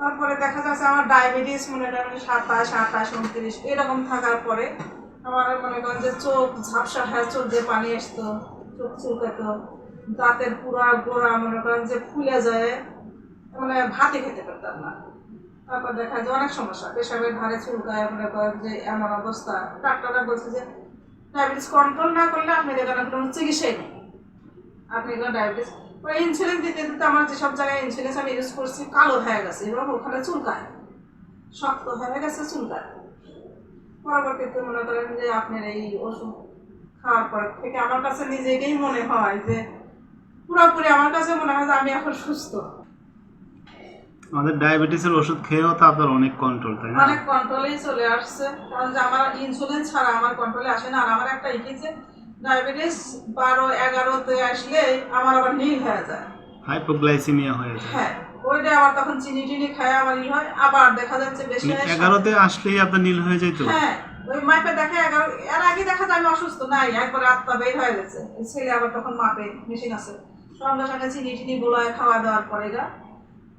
তারপরে দেখা যাচ্ছে আমার ডায়াবেটিস মনে করেন সাতাশ, আঠাশ, উনত্রিশ, এরকম থাকার পরে আমার মনে করেন যে চোখ ঝাপসা হয়ে চোখ দিয়ে পানি আসতো, চোখ চুলকাতো, দাঁতের পুরা গোড়া মনে করেন যে ফুলে যায় মানে ভাতে খেতে পারতাম না। তারপর দেখা যায় অনেক সমস্যা, পেশাবের ধারে চুলকায়, মনে করেন যে এমন অবস্থা। ডাক্তাররা বলছে যে ডায়াবেটিস কন্ট্রোল না করলে আপনার এখানে কোনো চিকিৎসাই নেই। আপনি এগুলো ডায়াবেটিস ওই ইনসুলিন দিতে দিতে আমার যেসব জায়গায় ইনসুলিন আমি ইউজ করছি কালো হয়ে গেছে। এবং ওখানে চুলকায়। শক্ত হয়ে গেছে চুলকায়। পরবর্তীতে মনে করেন যে আপনার এই ওষুধ খাওয়ার পর থেকে আমার কাছে নিজেকেই মনে হয় যে পুরোপুরি আমার কাছে মনে হয় যে আমি এখন সুস্থ। আমাদের ডায়াবেটিসের ওষুধ খেয়েও তো আপনার অনেক কন্ট্রোল তাই না? অনেক কন্ট্রোলেই চলে আসছে। কারণ যে আমার ইনসুলিন ছাড়া আমার কন্ট্রোলে আসে না। আর আমার একটা ইকি যে ডায়াবেটিস বারো এগারোতে আসলে আমার আবার নীল হয়ে যায়। হাইপোগ্লাইসিমিয়া হয়ে যায়। হ্যাঁ ওইটা আবার তখন চিনি টিনি খায় আমার ই হয়। আবার দেখা যাচ্ছে বেশি মানে এগারোতে আসলেই আপনার নীল হয়ে যেত হ্যাঁ ওই মাপে দেখে এগারো এর আগে দেখা যায় আমি অসুস্থ নাই একবার আত্মা বের হয়ে গেছে। ছেলে আবার তখন মাপে মেশিন আছে। সঙ্গে সঙ্গে চিনি টিনি গুলোয় খাওয়া দাওয়ার পরে গা।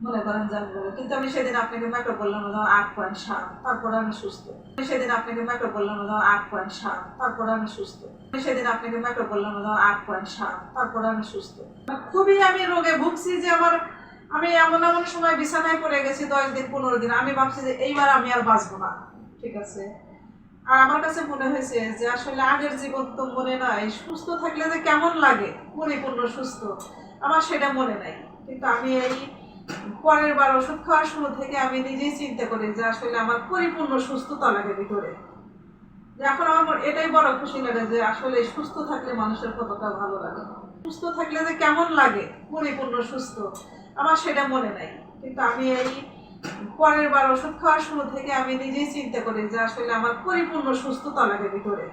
মনে করেন যান বলে, কিন্তু আমি সেদিন আপনাকে ম্যাপে বললাম আট পয়েন্ট সাত, তারপরে আমি সুস্থ। সেদিন আপনাকে ম্যাপে বললাম আট পয়েন্ট সাত, তারপরে আমি সুস্থ। সেদিন আপনাকে ম্যাপে বললাম আট পয়েন্ট সাত, তারপরে আমি সুস্থ। খুবই আমি রোগে ভুগছি যে আমার, আমি এমন এমন সময় বিছানায় পড়ে গেছি, দশ দিন, পনেরো দিন, আমি ভাবছি যে এইবার আমি আর বাঁচবো না, ঠিক আছে? আর আমার কাছে মনে হয়েছে যে আসলে আগের জীবন তো মনে নাই, সুস্থ থাকলে যে কেমন লাগে, পরিপূর্ণ সুস্থ, আমার সেটা মনে নাই। কিন্তু আমি এই পরের বার ওষুধ খাওয়ার শুরু থেকে আমি নিজেই চিন্তা করি যে আসলে আমার পরিপূর্ণ সুস্থতা লাগে ভিতরে। এখন আমার এটাই বড় খুশি লাগে যে আসলে সুস্থ থাকলে মানুষের কতটা ভালো লাগে। সুস্থ থাকলে যে কেমন লাগে, পরিপূর্ণ সুস্থ, আমার সেটা মনে নাই। কিন্তু আমি এই পরের বার ওষুধ খাওয়ার শুরু থেকে আমি নিজেই চিন্তা করি যে আসলে আমার পরিপূর্ণ সুস্থতা লাগে ভিতরে।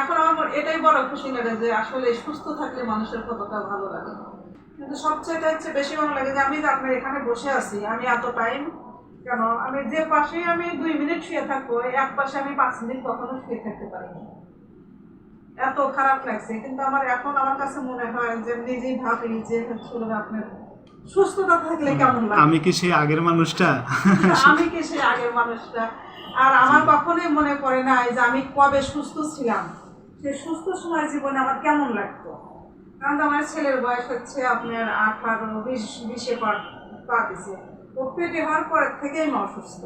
এখন আমার এটাই বড় খুশি লাগে যে আসলে সুস্থ থাকলে মানুষের কতটা ভালো লাগে। কিন্তু সবচেয়ে হচ্ছে বেশি ভালো লাগে যে আমি আপনার এখানে বসে আছি আমি এত টাইম কেন? আমি যে পাশে আমি দুই মিনিট শুয়ে থাকব এক পাশে আমি পাঁচ মিনিট কখনো শুয়ে থাকতে পারিনি এত খারাপ লাগছে। কিন্তু আমার এখন আমার কাছে মনে হয় যে নিজেই ভাবি যে হচ্ছিল আপনার সুস্থতা থাকলে কেমন লাগে? আমি কি সেই আগের মানুষটা? আমি কি সেই আগের মানুষটা? আর আমার কখনোই মনে পড়ে নাই যে আমি কবে সুস্থ ছিলাম। সে সুস্থ সময় জীবনে আমার কেমন লাগতো? কারণ আমার ছেলের বয়স হচ্ছে আপনার আঠারো, বিশ, বিশে পা ও পেটে হওয়ার পরের আমি অসুস্থ।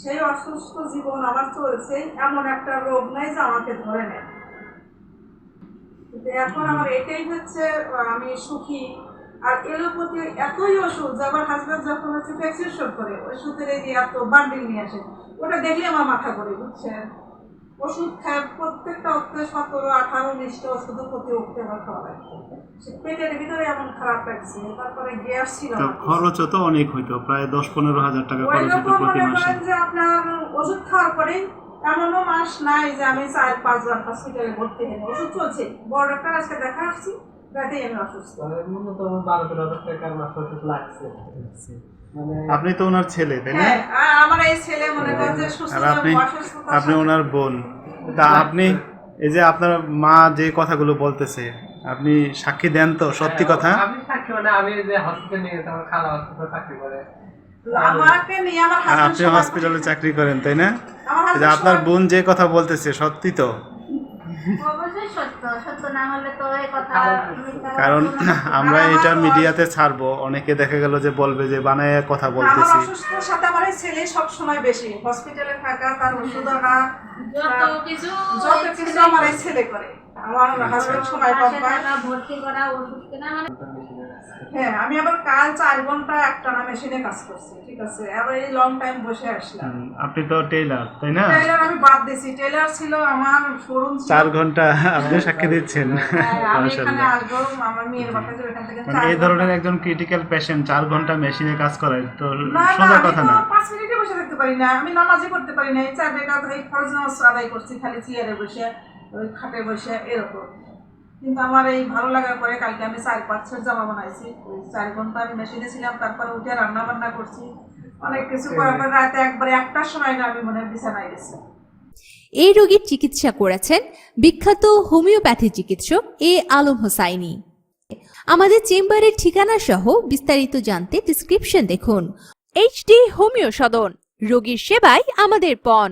সেই অসুস্থ জীবন আমার চলছে, এমন একটা রোগ নাই যে আমাকে ধরে নেয়। এখন আমার এটাই হচ্ছে আমি সুখী। আর এলোপতি এতই ওষুধ যে আমার হাজব্যান্ড যখন হচ্ছে প্রেসক্রিপশন করে, ওষুধের এই এত বান্ডিল নিয়ে আসে, ওটা দেখলে আমার মাথা করে বুঝছেন? ওষুধ খায় প্রত্যেকটা ওষুধে সতেরো আঠারো উনিশটা ওষুধের প্রতি ওষুধ আমার খাওয়া পেটের ভিতরে এমন খারাপ লাগছে তারপরে গ্যাস ছিল। খরচও তো অনেক হইতো প্রায় দশ পনেরো হাজার টাকা খরচ হতো প্রতি মাসে। যে আপনার ওষুধ খাওয়ার পরে এমনও মাস নাই যে আমি চার পাঁচবার হসপিটালে ভর্তি হইনি ওষুধ চলছে বড় ডাক্তার আজকে দেখা আসছি রাতেই আমি অসুস্থ। মানে ন্যূনতম বারো তেরো হাজার টাকার মাসে ওষুধ লাগছে? মানে আপনি তো ওনার ছেলে তাই না? হ্যাঁ আমার এই আর আপনি আপনি ওনার বোন। তা আপনি এই যে আপনার মা যে কথাগুলো বলতেছে আপনি সাক্ষী দেন তো সত্যি কথা? আমি সাক্ষী মানে আমি যে হসপিটাল নিয়ে গেছি খালা হসপিটাল চাকরি করে। আমাকে নিয়ে আমার আর আপনি হসপিটালে চাকরি করেন তাই না? যে আপনার বোন যে কথা বলতেছে সত্যি তো? কারণ। আমরা এটা মিডিয়াতে ছাড়বো অনেকে দেখা গেল যে বলবে যে বানায় কথা বলতেছি। সাথে আমার ছেলে সব সময় বেশি হসপিটালে থাকা তার ওষুধ আনা যত কিছু যত কিছু আমার ছেলে করে। আমার হাজবেন্ড সময় কম পায় ভর্তি করা ওষুধ কেনা মানে? হ্যাঁ আমি আবার কাল চার ঘণ্টা একটানা মেশিনে কাজ করছি ঠিক আছে? আবার এই লং টাইম বসে আসলাম। আপনি তো টেইলার তাই না? টেইলার আমি বাদ দিছি। টেইলার ছিল আমার শোরুম চার ঘণ্টা আপনি সাক্ষী দিচ্ছেন। আমি এখানে আসব আমার মেয়ের বাসা যে ওখান থেকে মানে এই ধরনের একজন ক্রিটিক্যাল পেশেন্ট চার ঘণ্টা মেশিনে কাজ করে তো সোজা কথা না। পাঁচ মিনিটে বসে থাকতে পারি না। আমি নামাজই করতে পারি না। এই চার রেখা এই ফরজ নামাজ আদায় করছি খালি চেয়ারে বসে। ওই খাটে বসে এরকম। কিন্তু আমার এই ভালো লাগার পরে কালকে আমি চার পাঁচ ছয় জামা বানাইছি। ওই চার ঘণ্টা আমি মেশিনে ছিলাম তারপরে উঠে রান্না বান্না করছি। অনেক কিছু করার পর রাতে একবারে একটার সময় না আমি মনে হয় বিছানায় গেছি। এই রোগীর চিকিৎসা করেছেন বিখ্যাত হোমিওপ্যাথি চিকিৎসক এ আলম হোসাইনি। আমাদের চেম্বারের ঠিকানা সহ বিস্তারিত জানতে ডিসক্রিপশন দেখুন। এইচডি হোমিও সদন রোগীর সেবায় আমাদের পণ।